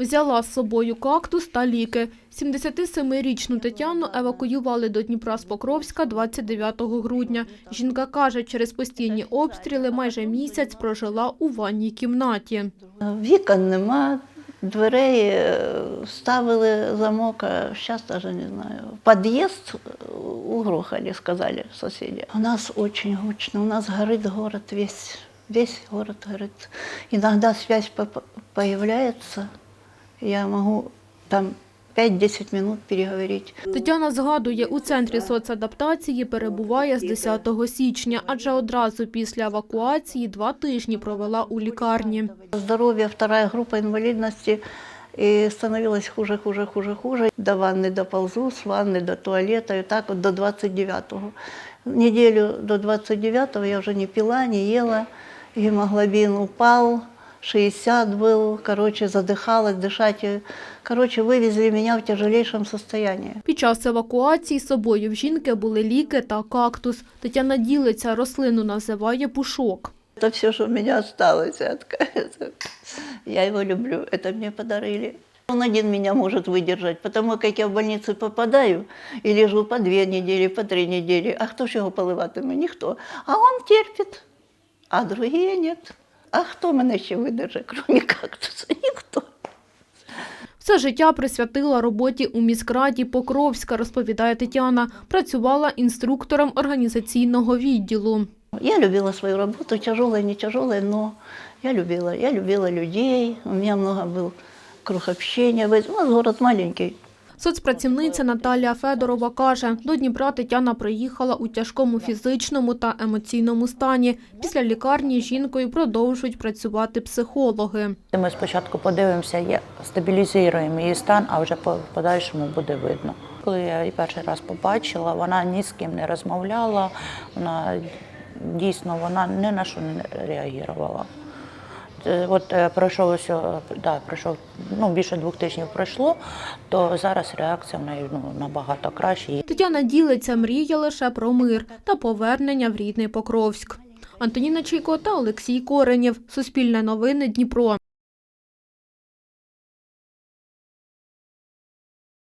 Взяла з собою кактус та ліки. 77-річну Тетяну евакуювали до Дніпра з Покровська 29 грудня. Жінка каже, через постійні обстріли майже місяць прожила у ванній кімнаті. Вікон нема, дверей е, ставили замок, а зараз навіть не знаю. Під'їзд угрохали, сказали сусіди. У нас дуже гучно, у нас горить город весь. Весь город горит. Иногда связь по- появляется, я могу там 5-10 минут переговорить. Тетяна згадує, у центрі соцадаптації перебуває з 10 січня, адже одразу після евакуації два тижні провела у лікарні. Здоровье, вторая группа инвалидности, и становилось хуже, хуже, хуже, хуже. До ванны доползу, с ванны до туалета, и так вот до 29-го. Неделю до 29-го я уже не пила, не ела, гемоглобин упал, 60 был, короче, задыхалась, дышать. э, Короче, вывезли меня в тяжелейшем состоянии. Під час евакуації з собою в жінки були ліки та кактус. Тетяна ділиться, рослину називає пушок. Это все, что у меня осталось от это. Я его люблю, это мне подарили. Он один меня может выдержать, потому как я в больницу попадаю и лежу по две недели, по три недели. А кто ж його поливатиме? Ніхто. А он терпит, а другие нет. А хто мене ще видержить, кроме кактуса? Ніхто. Все життя присвятила роботі у міськраді Покровська, розповідає Тетяна. Працювала інструктором організаційного відділу. Я любила свою работу, тяжелая, не тяжелая, но я любила. Я любила людей, у меня много был круг общения. У нас город маленький. Соцпрацівниця Наталія Федорова каже, до Дніпра Тетяна приїхала у тяжкому фізичному та емоційному стані. Після лікарні жінкою продовжують працювати психологи. Ми спочатку подивимося, стабілізуємо її стан, а вже по подальшому буде видно. Коли я її перший раз побачила, вона ні з ким не розмовляла, вона дійсно вона ні на що не реагувала. Е, От е, пройшов ось, е, да, пройшов ну, більше двох тижнів пройшло, то зараз реакція в неї ну, набагато краще. Тетяна ділиться, мріє лише про мир та повернення в рідний Покровськ. Антоніна Чайко та Олексій Коренєв. Суспільне новини Дніпро.